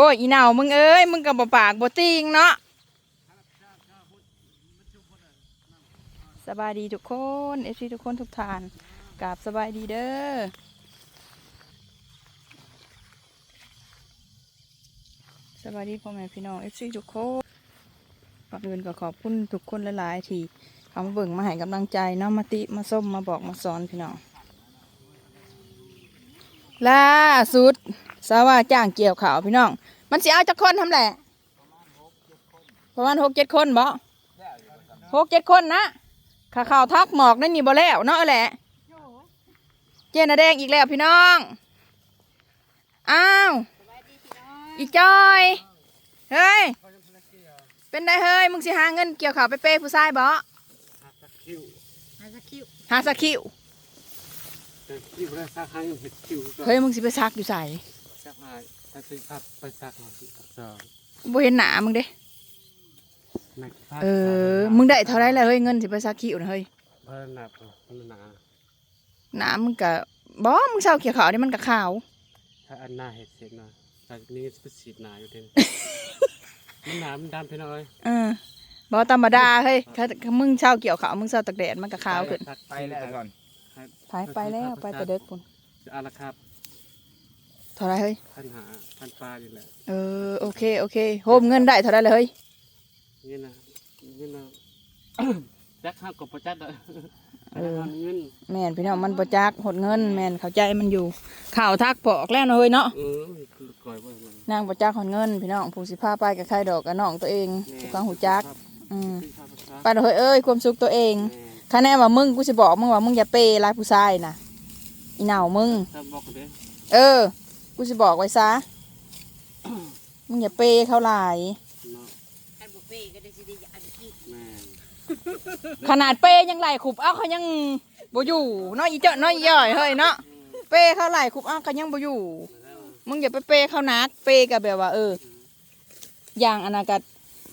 โอ้ยอีเนามึงเอ้ยมึงกับบ่ปากบ่ติงเนาะสบายดีทุกคนเอฟซีทุกคนทุกทานกราบสบายดีเด้อสบายดีพ่อแม่พี่น้องเอฟซีทุกคนก่อนอื่นก็ขอบคุณทุกคนหลายๆที่เขามาเบิ่งมาให้กำลังใจเนาะมาติมาส้มมาบอกมาสอนพี่น้อง ล่าสุดสาว่าจ้างเกี่ยวข่าวพี่น้อง มันสิเอาจักคนทำแหละประมาณหกเจ็ดคนบ่หกเจ็ดคนนะข่าข่าวทักหมอกนั่นนี่บ่แล้วเนาะแหละ เจนแดงอีกแล้วพี่น้อง อ้าว อีจอย เฮ้ย เป็นได้เฮ้ย มึงสิหาเงินเกี่ยวข่าวไปเป้ผู้ชายบ่หาสักคิวแต่คิว แล้วซักให้เห็ดคิวก็เฮ้ยมึงสิไปซักอยู่ใส่ซักให้ถ้าซื้อภาพไปซักหน่อยสองบ่เห็นหนามึงเด้นักภาพเออ มึงได้เท่าไรแล้วเฮ้ยเงินสิไปซักคิวนะเฮ้ยเพิ่นหนักมันหนาหนามึงกะบ่มึงเศร้าเกี่ยวขาวนี่มันกะขาว ถ้าอันหน้าเห็ดเสร็จหน่อยจากนี้จะไปสีดหนาอยู่เด่นมันหนามันดำไปหน่อยเออบ่ธรรมดาเฮ้ยถ้าถ้ามึงเศร้าเกี่ยวขาวมึงเศร้าตากแดดมันกะขาวขึ้น ไปแล้วก่อน ไปไปแล้วไปแต่เด็กพุ่นเอาละครับเท่าไรเฮ้ยพันหาพันปลาอยู่แหละเออโอเคโอเคโฮมเงินได้เท่าไรเลยเฮ้ยนี่นะนี่นะจักห้ากับประจัดอะเออเงินแม่นพี่น้องมันบ่จักหดเงิน แม่นเข้าใจมันอยู่ ข่าวทักปอกแล้วนะเฮ้ยเนาะเออคือก่อยว่ามันนางบ่จักหดเงินพี่น้องผู้สิพาไปกับใครดอกกับน้องตัวเองทุกครั้งหูจัก อืมไปเด้อเฮ้ยเอ้ยความสุขตัวเอง คะแนนว่ามึงกูสิบอกมึงว่ามึงอย่าเปย์รายผู้ชายน่ะอีเหน่ามึง ถ้าบอกกันเด้เออ กูจะบอกไว้ซะ มึงอย่าเปย์เขาหลาย เนาะอันบุฟเฟ่ก็ได้สิได้อันที่แม่นขนาดเปย์ยังไหลขุบเอ้าเขายังบ่อยู่เน้อยอีเจ้าน้อยอีย่อยเฮ้ยเนาะเปย์เขาไหลขุบเอ้าเขายังบ่อยู่มึงอย่าไปเปย์เขานักเปย์กับแบบว่า เออ อย่างอนาคต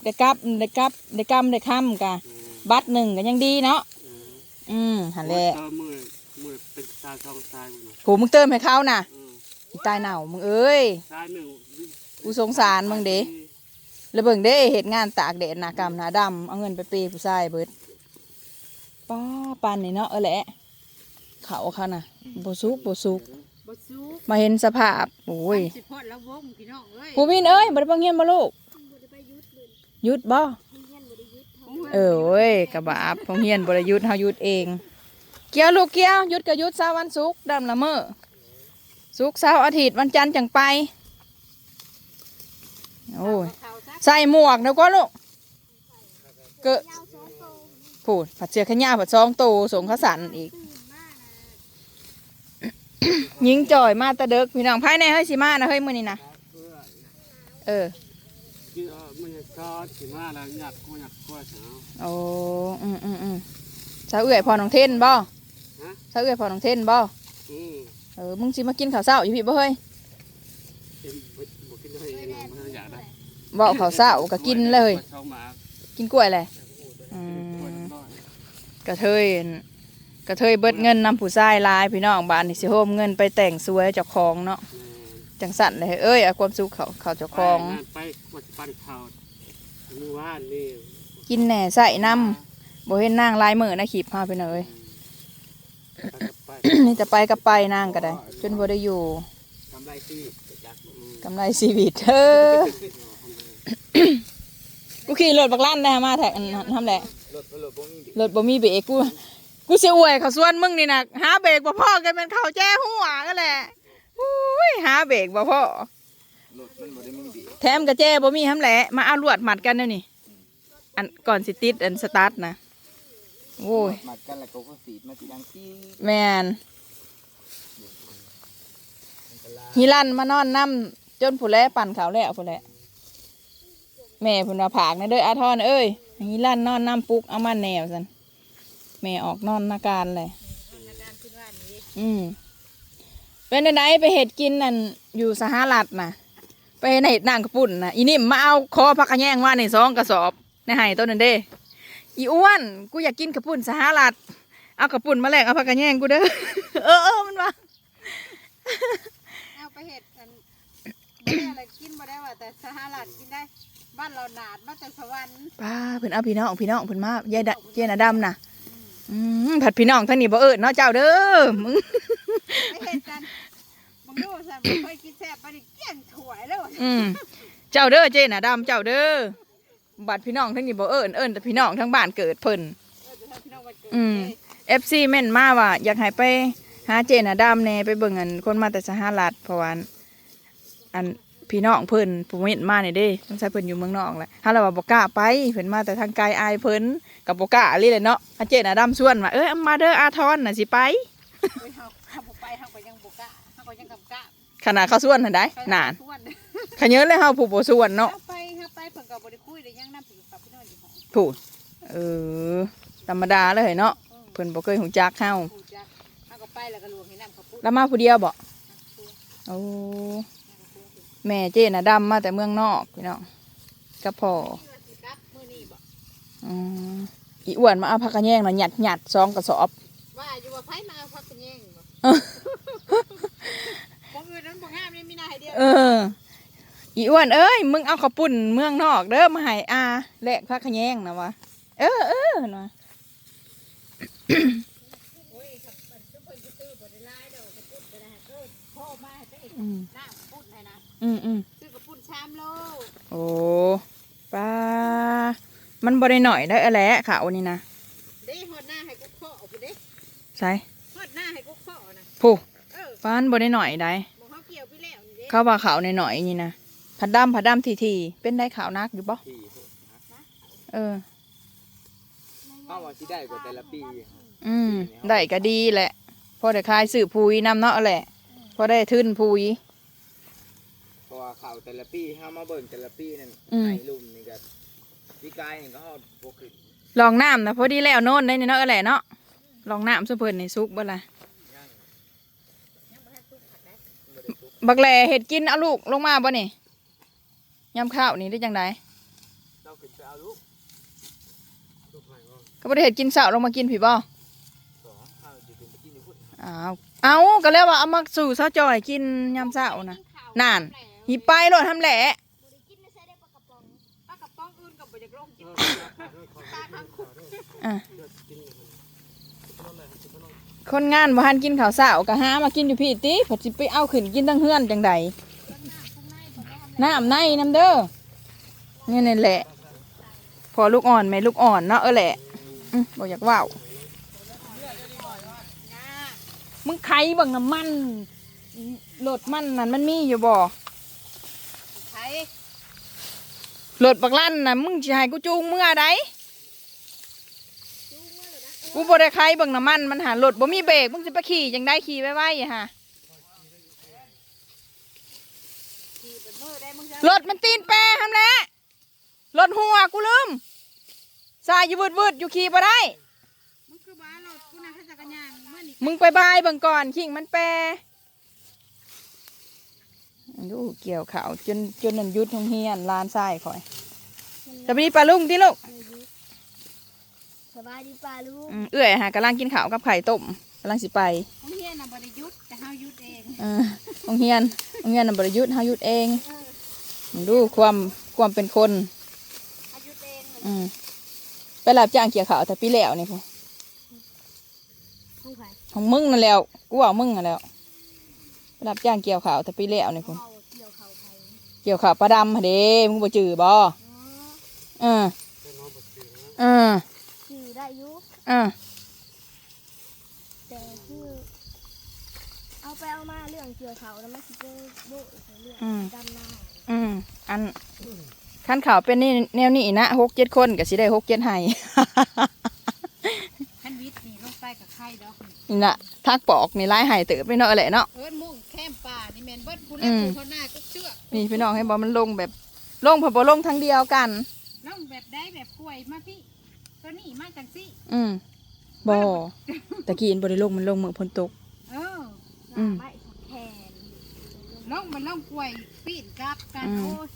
ได้กลับได้กลับได้กำได้ค่ำกะ บัตรหนึ่งก็ยังดีเนาะ อืมหันแหละเออมือมือเป็นตาช่องซ้ายมึงโหมึงเติมให้เขาน่ะอืมอีตายเหน่ามึงเอ้ยซ้ายหนึ่งกูสงสารมึงเด้ แล้วเบิ่งเด้เหตุงานตากแดดหนากำหนาดำเอาเงินไปเปย์ผู้ชายเบิดป้าปันนี่เนาะเออแหละเขาเขาน่ะบสุกบสุกบสู้มาเห็นสภาพโอ้ยสิพอดแล้ววงพี่น้องเอ้ยผู้วินเอ้ยบ่ได้บังเฮียนบ่ลูกหยุดบ่ เออเว้ยกระบาบพงเฮียนบ่ได้หยุดเฮาหยุดเอง เกี่ยวลูกเกี่ยวหยุดก็หยุดเสาร์วันศุกร์ดำละเมอศุกร์เสาร์อาทิตย์วันจันทร์จังไปโอ้ยใส่หมวกเดี๋ยวก็ลูกเกะพูดผัดเสือขย้าผัดซองโตสงขสันอีกยิงจ่อยมาตะเด็กพี่น้องภายในเฮ้ยสิมานะเฮ้ยมือนี้นะเออ อมันจะซอสสิมาแล้วหยักกูหยักกล้วยเนาะโอ้อืมอืมอืมสาวเอื่อยพอน้องเทนบ่ฮะสาวเอื่อยพอน้องเทนบ่อืมเออมึงสิมากินข้าวเช้าอยู่พี่บ่เฮ้ยเอ็มบ่บ่กินได้เองมันอยากได้บ่ข้าวเช้าก็กินเลยช่องหมากินกล้วยเลยอืกล้วยมน้ำร้อนกระเทยอั่นกระเทยเบิดเงินนำผู้ชายหลายพี่น้องบ้านนี่สิโฮมเงินไปแต่งสวยเจ้าของเนาะแม่นจังสั่นเลยเอ้ยเอาความสุขเขาเขาเจ้าของไปงานไปกดปั้นข้าว มือว่านนี่กินแหน่ใส่น้ำบ่เห็นนางลายมือนะขีบพาไปหน่อยไปนี่จะไปกับไปนางก็ได้จนบ่ได้อยู่ทำไรสิจักอืมกำไรชีวิตเออกูขี่รถบักลั่นได้มาแท็กอันนั้นทำแหละรถรถบ่มีเบรกรถบ่มีเบรกกูกูสิอวยเขาส่วนมึงนี่นะหาเบรกบ่พอกันเป็นเขาแจ้หัวกันแหละอุ้ยหาเบรกบ่พอ แถมกระแจบ่มีทำแหละมาเอาลวดมัดกันเดี๋ยวนี้อันก่อนสิติดอันสตาร์ทนะโอ้ยมัดกันแล้วก็ก็สีดมาสีดังซี่แมนฮิลันมานอนน้ำจนผู้แลปั่นเขาวแล้วผู้แลแม่ผู้นาผากนะเด้ออาทอนเอ้ยฮิลันนอนน้ำปุกเอามาแนวสันแม่ออกนอนนาการเลยในการขึ้นว่านี้อืมเป็นไหนๆไปเห็ดกินนั่นอยู่สหรัฐนะ ไปเห็ดเห็ดนางกระปุ่นนะอีนี่มาเอาคอพักกระแยงว่าในซองกระสอบในไห้ต้นนั่นเด้อีอ้วนกูอยากกินกระปุ่นสหรัฐเอากระปุ่นมาแลกเอาพักกระแยงกูเด้อเออเออมันว่าเอาไปเห็ดอันบ่ได้อะไรกินบ่ได้ว่าแต่สหรัฐกินได้บ้านเราหนาดมาแต่สวรรค์ป้าเพิ่นเอาพี่น้องพี่น้องเพิ่นมายายดะเจน่ะดำน่ะอืมผัดพี่น้องทั้งนี้บ่เอิ้นเนาะเจ้าเด้อมึงไม่เห็นกัน มึงดูซะบ่เคยกินแซ่บปานนี้เกลี้ยงถ้วยแล้วอืมเจ้าเด้อเจน่ะดำเจ้าเด้อบัดพี่น้องทั้งนี้บ่เอิ้นเอิ้นแต่พี่น้องทั้งบ้านเกิดเพิ่น เออจะทำพี่น้องวันเกิดอืม FC แม่นมาว่า อยากให้ไปหาเจน่ะดำแหน่ไปเบิ่งอันคนมาแต่สหรัฐเพราะว่าอันอันพี่น้องเพิ่นผู้เม่นมานี่เด้ต้องใช้เพิ่นอยู่เมืองนอกแหละถ้าเราว่าบ่กล้าไปเพิ่นมาแต่ทางไกลอายเพิ่นกับบ่กล้าอีหลีเลยเนาะอาเจน่ะดำชวนว่าเอ้ยมาเด้ออาทรน่ะสิไปเฮ้ยเฮาเฮาบ่ไปเฮาก็ยังบ่กล้าเฮาก็ยังกำกล้า ขนาดเขาชวนหั่นได้นานส่วนขะเยอะเลยเฮาผู้บ่ชวนเนาะเฮาไปเฮาไปเพิ่นก็บ่ได้คุยได้ยังนำพี่กับพี่น้องอยู่ห้องถูกเออธรรมดาเลยเนาะเออเพิ่นบ่เคยหูจักเฮาผู้จักเฮาก็ไปแล้วก็ลวงให้น้ำข้าวปุ้นแล้วมาผู้เดียวบ่โอ้แม่เจน่ะดำมาแต่เมืองนอกพี่น้องกับพ่อนี่ว่าสิกลับมื้อนี้บ่อืมอีอ้วนมาเอาผักกระแยงน่ะหยัดหยัดซองกระสอบว่าอยู่ว่าไผมาเอาพักกันแย่งบ่เออบ่อื่นนั้นบ่งามนี่มีหน้าให้ เดียวเออ อีอ้วนเอ้ย มึงเอาข้าวปุ้นเมืองนอกเด้อมาให้อาแลกผักกระแยงนะวะ เออเออนะโอ้ยครับมันทุกคนสิซื้อบ่ได้หลายดอกกระปุ้นก็ได้เด้อพ่อมาให้ไปอีกอืมน้ำปุ้นให้นะอืมอืมซื้อกระปุ้นชามโลโอ้ป้ามันบ่ได้หน่อยได้อแหละข่าวนี่นะเด้ฮอดหน้าให้กุ๊กข้อเอาไปเด้ใช่ฮอดหน้าให้กุ๊กข้อนะผู้เออป้านบ่ได้หน่อยได้บ่เฮาเกี่ยวไปแล้วนี่ เด้เขาว่าข่าวหน่อยๆนี่นะผัดดำผัดดำทีทีๆเป็นได้ข่าวนักอยู่บ่ที่เออเฮาว่าสิได้กว่าแต่ละปีอืมได้ก็ดีแหละพอได้คลายสื่อพุยนำเนาะแหละพอได้ทึนพุยเพราะว่าข่าวแต่ละปีเฮามาเบิ่งแต่ละปีนั่นอืม ไอ้ลุ่มนี่ก็ปีกายนี่ก็ฮอดบ่ขึ้นลองน้ำนะพอดีแล้วโน่นได้เนาะแหละเนาะลองน้ำสุเพิ่นในซุกบ่ล่ะ ยัง บักแหล่เห็ดกินเอาลูกลงมาบ่นี่ยำข้าวนี่ได้จังไดเราขึ้นไปเอาลูกลูกหายว่าก็บ่ได้เห็ดกินเสาลงมากินผีบ่สองเฮาสิขึ้นไปกินอยู่พุ่นอ้าวเอาก็แล้วว่าเอามาสู่เสาจอยกินยำเสานะนั่นหิไปโลดทำแหละปลากระป๋องอื่นก็บ่อยากลงกินเออปลาทางคุก อะ คนงานบ่ทันกินข้าวเสาก็หามากินอยู่พี่ติเพิ่นสิไปเอาขึ้นกินทั้งเฮือนจังใดน้ำในน้ำเด้อนี่นี่แหละ พอลูกอ่อนแม่ลูกอ่อนเนาะเออแหละอืมบ่อยากเว้ามึงไขเบิ่งน้ำมันรถมันนั่นมันมีอยู่บ่ไผรถบักลั่นน่ะมึงสิให้กูจูงเมื่อใด กูบ่ได้ไขเบิ่งน้ำมันมันหารถบ่มีเบรกมึงสิไปขี่จังได้ขี่ไว้ๆอะฮะขี่เป็นมือได้ฮะรถมันตีนแปรทำแหล้วรถหัวกูลืมสายอยู่วืดๆอยู่ขี่บ่ได้มึงคือบ้ารถกูนะให้จักรยานมึงไปบายเบิ่งก่อนขิงมันแปรดูเกี่ยวขาวจนจนนันยุดทงเฮียนลานทรายคอยจะไปนี่ปลาลุงที่ลูก สบายดีป่าลูกอืมเอื้อยฮะกำลังกินข้าวกับไข่ต้มกำลังสิไปมึงเฮียน่ะบ่ได้หยุดแต่เฮาหยุดเองเออโรงเรียนโรงเรียนน่ะบริยุทธ์เฮาหยุดเองมึงดูความความเป็นคน เฮาหยุดเองอืมไปรับจ้างเกี่ยวข้าวแต่ปีแล้วนี่พูผู้ไผ่ของมึงนั่นแล้วกูว่ามึงนั่นแล้วไปรับจ้างเกี่ยวข้าวแต่ปีแล้วนี่พูเขาเกี่ยวเขาไผ่เกี่ยวข้าวปลาดำหั่นเด้มึงบ่จื้อบ่อ๋อเออเป็นน้องบดสีนะเออคือได้ อยุเออแต่คือเอาไปเอามาเรื่องเกี่ยวเขาแล้วมันคือโบ้เรื่องอืมดำนาอืมอันขั้นข่าวเป็นนี่แนวนี้นะหกเจ็ดคนก็สิได้หกเจ็ดให้คันวิทย์นี่ลงไปกับไข่ดอกนี่น่ะทักปอกนี่ไล่ให้เติบไปเนาะแหละเนาะเอิ้นมุ่งแคมป่านี่แม่นเบิดผู้อืเล่นมผู้เขาหน้าก็เชือกนี่พี่น้องให้บอกมันลงแบบลงพอบ่ลงทั้งเดียวกันน้องแบบได้แบบกล้วยมาพี่ ตัวนี้มาจังซี่อืมบ่ตะกี้อินบ่ได้ลงมันลงมือพ้นตก เอออืมไม่แทนน้องมันน้องกล้วยปีนกลับกันอืม โอ้ย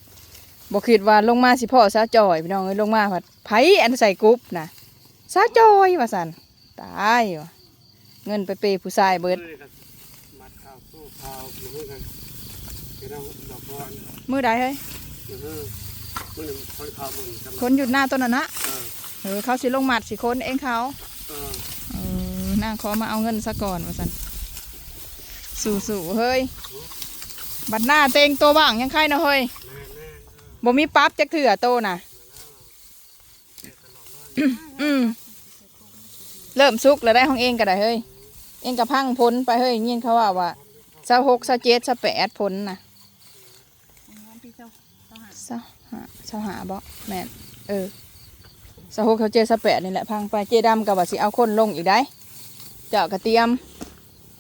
บ่คิดว่าลงมาสิพ่อสาวจอยพี่น้องเอ้ยลงมาผัดไผอันใส่กรุ๊ปน่ะสาวจอยว่าซั่นตายว่ะเงินไปเปย์ผู้ชายเบิดเลยกับมัดข้าวสู้ข้าวอยู่ด้วยกันเป็นต้องดอกก้อนมือใดเฮ้ยเออมันหนึ่งคนเขาบุญกันคนหยุดหน้าต้นน่ะนะเออ เออเขาสิลงหมัดสิคนเองเขาเออเออนางขอมาเอาเงินซะก่อนว่าสันสู่สู่ๆเฮ้ย บัดหน้าเตงตัวบ้างยังใครนะเฮ้ยแม่แม่เออบ่มีปั๊บจักเถื่อโตน่ะ อืมเริ่มสุกแล้วได้ของเองก็ได้เฮ้ย เองกับพังพ้นไปเฮ้ยยินเขาว่าว่าเสาหกเสาเจ็ดเสาแปดพ้นน่ะวันที่เจ้าเจ้าหาเสาหาเสาหาบ่แม่นเออเสาหกเสาเจ็ดเสาแปดนี่แหละพังไปเจดำกับว่าสิเอาคนลงอีกได้เจ้ากระเตรียม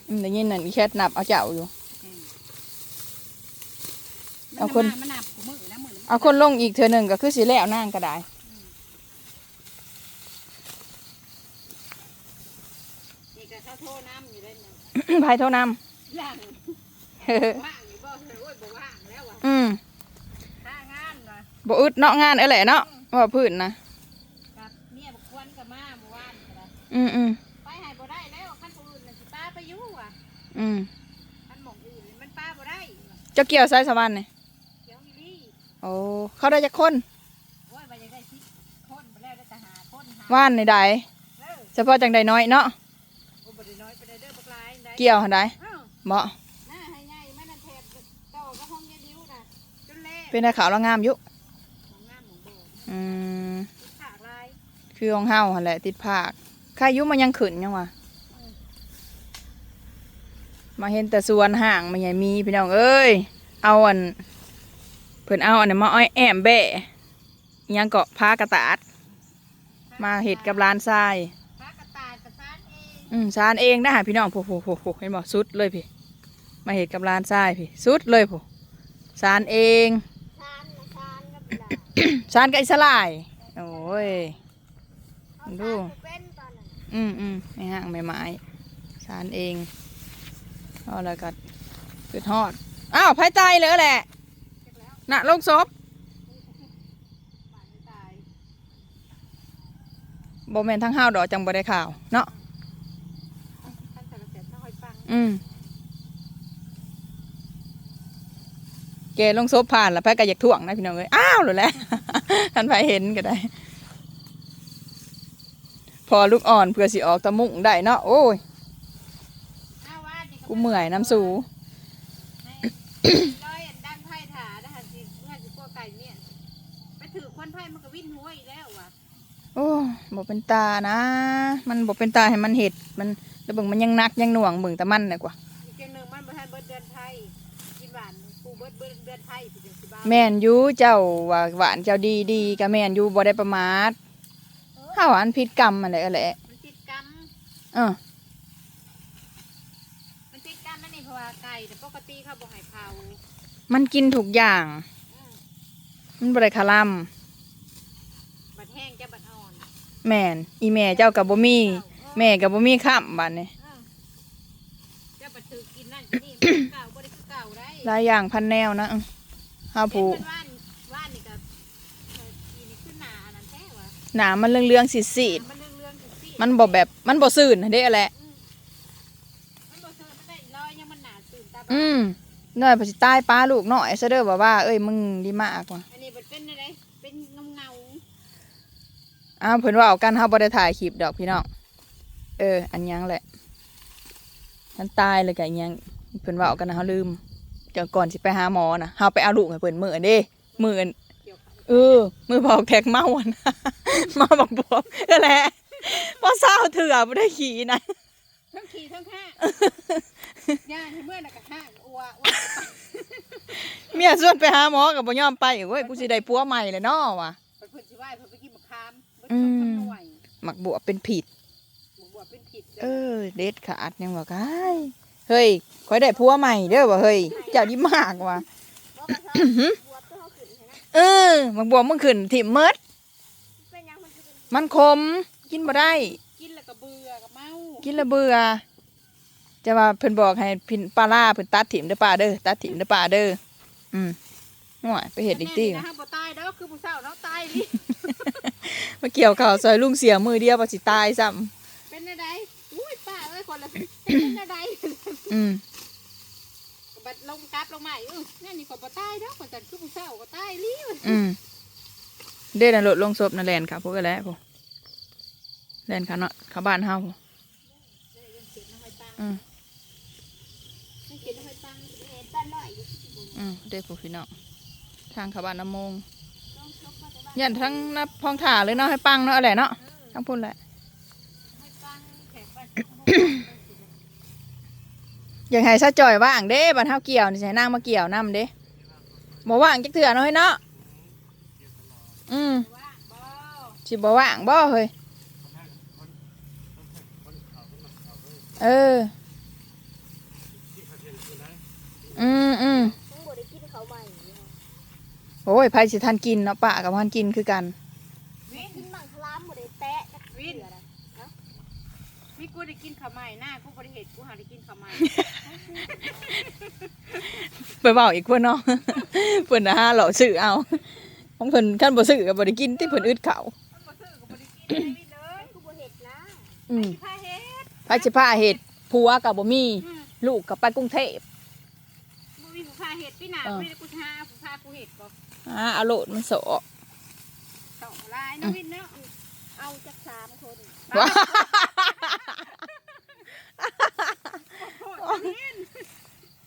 อืมได้ยินนั่นอีแคทนับเอาเจ้าอยู่ เอาคน มันหนับกูมือนะมือเอาคนลงอีกเทื่อหนึ่งก็คือสิแล้วนั่งก็ได้นี่ก็เขาโทษน้ำอยู่เลยนะภายเท่านย่างำเฮ้อว่างอยู่บ่โอ้ยบ่ว่างแล้วว่ะอืมค่างานว่ะบ่อึดเนาะงานเอ้อแหละเนาะว่าพื้นนะ กับเมียบักควนกับมาเมื่อวานก็ได้ อืมอืมไปให้บ่ได้แล้วคันผู้อื่นน่ะสิป้าไปอยู่ว่ะอืมคันหม่องอื่นมันป้าบ่ได้ว่ะเจ้าเกี่ยวไซสวรรค์นี่เดี๋ยวอีลี่โอ้เขาได้จากคนโอ้ยว่าจะได้สิคนบ่แล้วได้แต่หาคนหาว่านในใดเออเฉพาะจังใดน้อยเนาะโอ้บ่ได้น้อยไปได้เด้อบักหลายได้เกี่ยวหันใดเอ้าบ่หน้าให้ใหญ่มันนั่นแทบโตก็ห้องยายดิ้วน่ะจนเละเป็นได้ขาวแล้วงามอยู่ของงามของโบอืม ขากลาย คือของเฮาหั่นแหละติดภาคใครอยุมันยังขึ้นยังวะมาเห็นแต่สวนห่างมันยังมีพี่น้องเอ้ย เอาอัน เพิ่นเอาอันนี้มาอ้อยแอมแบะอิหยังเกาะพากระตาด มาเห็ดกับร้านทรายพระกระต่ายกระซานเองอืมซานเองนะฮะพี่น้องโผโผโผโผเห็นบอกสุดเลยพี่ มาเห็ดกับร้านทรายพี่สุดเลยผู้ซานเองทานนะทานกับหลานซานกับอิสลายโอ้ยเขาดูทานกูเป็นต อนนั้นอืมอืมไม่ห่างไม่ไม้ซานเองเอาแล้วก็คือทอด อ้าวไผ่ตายเลยแหละ น่ะลงศพป่านไม่ตายบ่แม่นทั้งห้าวดอกจังบ่ได้ข่าว เนาะท่านแต่ละเสร็จต้องคอยฟังอืมแกลงศพผ่านแล้วไผ่ก็อยากถ่วงนะพี่น้องเอ้ยอ้าวเลยแหละท่านไผ่เห็นก็ได้ พอลูกอ่อนเพื่อสิออกตะมุ่งได้เนาะโอ้ยอ้าวว่านี่กูเมื่อยน้ำสูให้ร้อยอันดันไพ่ถาได้หันสิเมื่อสิกลัวไก่เนี่ยไปถือควันไพ่มันก็วิ่นหัวอีกแล้วว่ะโอ้บอกเป็นตานะ มันบอกเป็นตาให้มันเห็ดมันแล้วเบิ่งมันยังนักยังหน่วงเบิ่งแต่มันน่ะกว่าอีกเกมหนึ่งมันประทานเบิดเดือนไทยกินหวานปูเบิดเบิดเดือนไทยสิเป็นสิบ้าแม่นอยูเจ้าว่าหวานเจ้าดีดีก็แม่นอยูบ่ได้ประมาท ถ้าหวานผิดกรรมอะไรก็แหละมันติดกรรมเออมันติดกรรมนั่นนี่เพราะว่าไก่แต่ปกติเขาบอกให้เผามันกินถูกอย่าง อืมมันบ่ได้คาร่บัดแห้งจะบัดอ่อนำแม่นอีแม่เจ้ากับบ่มีแม่กับบ่มีข้ามบัดนี้เออจะบัดถือกินนั่นกินนี่มันเก่าบ่ได้คือเก่าได้หลายอย่างพันแนวนะอื้อเฮาเห็นผู้มันว่านว่านนี่กับทีนี่ขึ้นหนาอันนั้นแท้วะ หนามันเรื่องๆสีดมันเรื่องเรื่องๆจังซี่ๆมันบ่แบบมันบ่ซื่นเด้แหละมันบ่เซิร์ฟมันได้ร้อยยังมันหนาตื่นตาอืมน้อยพอสิตายป้าลูกน้อยซะเด้อว่าว่าเอ้ยมึงดีมากว่ะอันนี้มันเป็นอะไรเป็นเงาเงาอ้าวเพิ่นว่าเอากันเฮาบ่ได้ถ่ายคลิปดอกพี่น้องเออ อันยังแหละมันตายเลยกะอิหยังเพิ่นว่าเอากันนะเฮาลืมเดี๋ยวก่อนสิไปหาหมอนะเฮาไปเอาลูกให้เพิ่นมื้ออันเด้มื้ออันๆ เกี่ยวกับเออ มื้อเผาแขกเมาอะนะมาบักบวบก็แหละบ่เศร้าเถื่อบ่ได้ขี่นะทั้งขี่ทั้งข้างย่าที่เมื่อน่ะกับข้างอัวอัวเมียชวนไปหาหมอก็บ่ยอมไปเว้ยกูสิได้ผัวใหม่เลยเนาะว่ะเพิ่นเพิ่นสิไหว้เพิ่นไปกินมะขามเบิดอืสองมพันหน่วยมักบวบเป็นผิด หมูบวชเป็นผิดเออ เด็ดขาดยังบอกไอ้เฮ้ยคอยได้ผัวใหม่เด้อว่ะเฮ้ยเจ้าดีมากว่ะบอกกระซ้อบวบตัว เขาขึ้นให้นะเออมักบวบมึงขึ้นถิ่มเมดเป็นหยังมันคือเป็นมันคมกินบ่ได้ กินแล้วก็เบื่อกับเมากินและเบื่อ จะว่าเพิ่นบอกให้พินปลาล่าเพิ่นตัดถิ่มเด้อป้าเด้อตัดถิ่มเด้อป้าเด้ออืมห่วยไปเห็ดอีกทีแม่นี่นะฮะบ่ตายดอกคือผู้สาวเนาะตายนี่มาเกี่ยวข่าวซอยลุงเสียมือเดียวว่าสิตายซ้ำเป็นอะไรอุ้ยป้าเอ้ยคนละเป็นอะไรอืม บับัดลงกลับลงมาอีกเออนั่นนี่ก็บ่ตายเด้อคนจันคือผู้เฒ่าก็ตายลิ้วอืมเด้น่ะรถลงศพน่ะแลนค่ะพวกก็แล้วพวกแลนค่ะเนาะเข้าบ้านเฮาพู้ได้ยังเก็บน้ำไม้ปังอืมยังเก็บน้ำไม้ปังเห็นบ้านหน่อยอยู่อืมเด้พวกพี่น้องทางเข้าบ้านน้ำมงต้องชกมาแต่บ้านยันทั้งนับพองถ่าเลยเนาะให้ปังเนาะอะไรเนาะทั้งพุ่นแหละไม้ปังแข็งไป อยากให้ซะจ่อยว่างเด้บันเฮาเกี่ยวนี่ใส่นางมาเกี่ยวนํเด้บ่ว่างจักเถื่อเนาะเฮ้ยเนาะอืมว่างบ่สิบ่ว่างบ่เฮ้ยเออ อืมอืมต้องบ่ได้กินเขาวใหม่อยู่ค่ะโอ้ยไผสิทันกินเนาะปะกับพันกินคือกันวินกินบังคลามบ่ได้แตะจักเทื่อนะมีกูได้กินข้าวใหม่หน้ากูบ่ได้เห็ดกูหาได้กินข้าวใหม่ ไปเว้าอีกเพิ่นเนาะเพิ่นน่ะหาเหล่าซื้อเอาของเพิ่นคันบ่ซื้อก็บ่ได้กินที่เพิ่นอึดเขาวมันบ่ซื้อก็บ่ได้กินได้วินเลยกูบ่เห็ดนะอืมพาเฮ็ดไผสิพาเฮ็ดผัวก็บ่มีอืมลูกก็ไปกรุงเทพบ่มีผู้พาเฮ็ดพี่หน้าเออบ่ได้กูหาผู้พากูเฮ็ดบ่อ่าเอาโลดมันโสสองลายเนาะวินเนาะเอาจักสามคนว้าโอ้ยวิน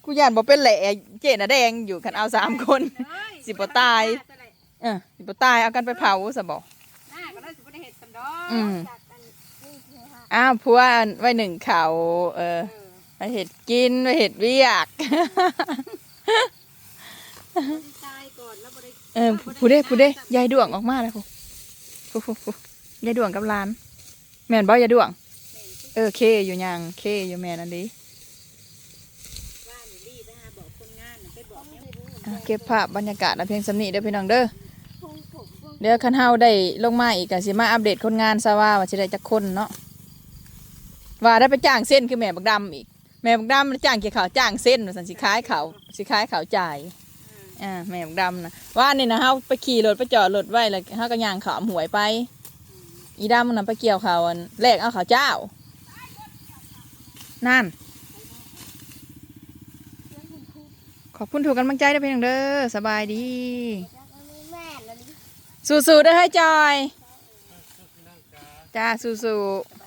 กูย่านบ่เป็นแหล่เจน่ะแดงอยู่คันเอาสามคนเอ้ยสิบ่ตาย เออสิบ่ตายเอากันไปเผาซะบ่หน้าก็ได้สิบ่ได้เฮ็ดกันดอกอืมจากกันนี่คือฮะอ้าวผัวไว้หนึ่งเขาเออเออไปเห็ดกินไปเห็ดเวียกตายก่อนแล้วบ่ได้เออผู้เด้ผู้เด้ยายดวงออกมาแล้วผู้ผู้ผู้ผู้ยายดวงกับหลาน แม่นบ่ยายดวง เออเคอยู่ยังเคอยู่แม่นั่นดิ ว่านี่รีบไปหาบอกคนงานน่ะไปบอก เก็บภาพบรรยากาศนะเพียงสำนีเด้อพี่น้องเด้อเดี๋ยวคันเฮาได้ลงมาอีกก็สิมาอัปเดตคนงานซะว่าว่าสิได้จักคนเนาะว่าได้ไปจ้างเส้นคือแม่บักดำอีก แม่บักดำมันจ้างเกี่ยวขาวจ้างเส้นว่าสันสิขายเขาวสิขายเขาวจ่ายอ่าแม่บักดำนะว่านี่นะเฮาไปขี่รถไปจอดรถไว้แล้วเฮาก็ย่างขามหวยไป อีดำมันนะไปเกี่ยวเขาวอันแรกเอาขาวเจ้า นั่น ข อบคุณถูกกำลังใจเด้อพี่น้องเด้อสบายดีจากอันนี้แม่แล้วนี่สู้ๆเด้อให้จอย จ้าสู้ๆ